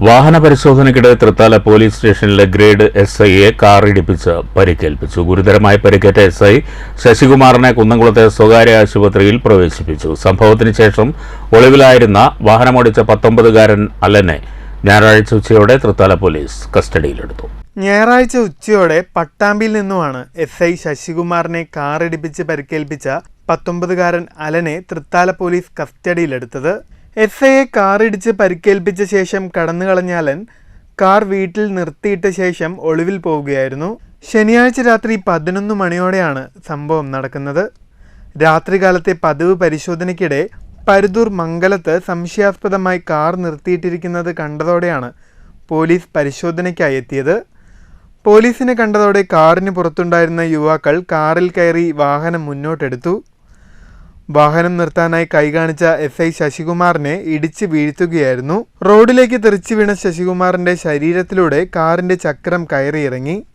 വാഹന പരിശോധനയ്ക്കിടെ തൃത്താല പോലീസ് സ്റ്റേഷനിലെ ഗ്രേഡ് എസ് ഐയെ കാർ ഇടിപ്പിച്ച് പരിക്കേൽപ്പിച്ചു. ഗുരുതരമായി പരിക്കേറ്റ എസ് ഐ ശശികുമാറിനെ കുന്നംകുളത്തെ സ്വകാര്യ ആശുപത്രിയിൽ പ്രവേശിപ്പിച്ചു. സംഭവത്തിന് ശേഷം ഒളിവിലായിരുന്ന വാഹനമോടിച്ച പത്തൊമ്പതുകാരൻ അലനെ ഞായറാഴ്ച ഉച്ചയോടെ തൃത്താല പോലീസ് കസ്റ്റഡിയിലെടുത്തു. ഞായറാഴ്ച ഉച്ചയോടെ പട്ടാമ്പിയിൽ നിന്നുമാണ് എസ് ഐ ശശികുമാറിനെ കാറിടിപ്പിച്ച് പരിക്കേൽപ്പിച്ച പത്തൊമ്പതുകാരൻ അലനെ തൃത്താല പോലീസ് കസ്റ്റഡിയിലെടുത്തത്. എസ് ഐയെ കാറിടിച്ച് പരിക്കേൽപ്പിച്ച ശേഷം കടന്നു കളഞ്ഞാലൻ കാർ വീട്ടിൽ നിർത്തിയിട്ട ശേഷം ഒളിവിൽ പോവുകയായിരുന്നു. ശനിയാഴ്ച രാത്രി പതിനൊന്ന് മണിയോടെയാണ് സംഭവം നടക്കുന്നത്. രാത്രികാലത്തെ പതിവ് പരിശോധനയ്ക്കിടെ പരുതൂർ മംഗലത്ത് സംശയാസ്പദമായി കാർ നിർത്തിയിട്ടിരിക്കുന്നത് കണ്ടതോടെയാണ് പോലീസ് പരിശോധനയ്ക്കായി എത്തിയത്. പോലീസിനെ കണ്ടതോടെ കാറിന് പുറത്തുണ്ടായിരുന്ന യുവാക്കൾ കാറിൽ കയറി വാഹനം മുന്നോട്ടെടുത്തു. വാഹനം നിർത്താനായി കൈകാണിച്ച എസ് ഐ ശശികുമാറിനെ ഇടിച്ച് വീഴ്ത്തുകയായിരുന്നു. റോഡിലേക്ക് തെറിച്ചു വീണ ശശികുമാറിന്റെ ശരീരത്തിലൂടെ കാറിന്റെ ചക്രം കയറിയിറങ്ങി.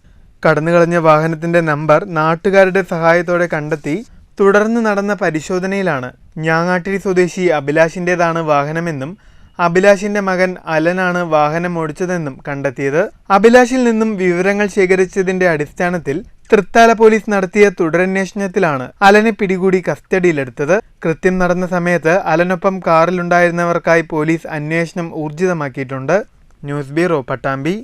കടന്നുകളഞ്ഞ വാഹനത്തിന്റെ നമ്പർ നാട്ടുകാരുടെ സഹായത്തോടെ കണ്ടെത്തി. തുടർന്ന് നടന്ന പരിശോധനയിലാണ്. ഞാങ്ങാട്ടിരി സ്വദേശി അഭിലാഷിന്റേതാണ് വാഹനമെന്നും അഭിലാഷിന്റെ മകൻ അലനാണ് വാഹനം ഓടിച്ചതെന്നും കണ്ടെത്തിയത്. അഭിലാഷിൽ നിന്നും വിവരങ്ങൾ ശേഖരിച്ചതിന്റെ അടിസ്ഥാനത്തിൽ തൃത്താല പോലീസ് നടത്തിയ തുടരന്വേഷണത്തിലാണ് അലനെ പിടികൂടി കസ്റ്റഡിയിലെടുത്തത്. കൃത്യം നടന്ന സമയത്ത് അലനൊപ്പം കാറിലുണ്ടായിരുന്നവർക്കായി പോലീസ് അന്വേഷണം ഊർജിതമാക്കിയിട്ടുണ്ട്. News bureau Pattambi.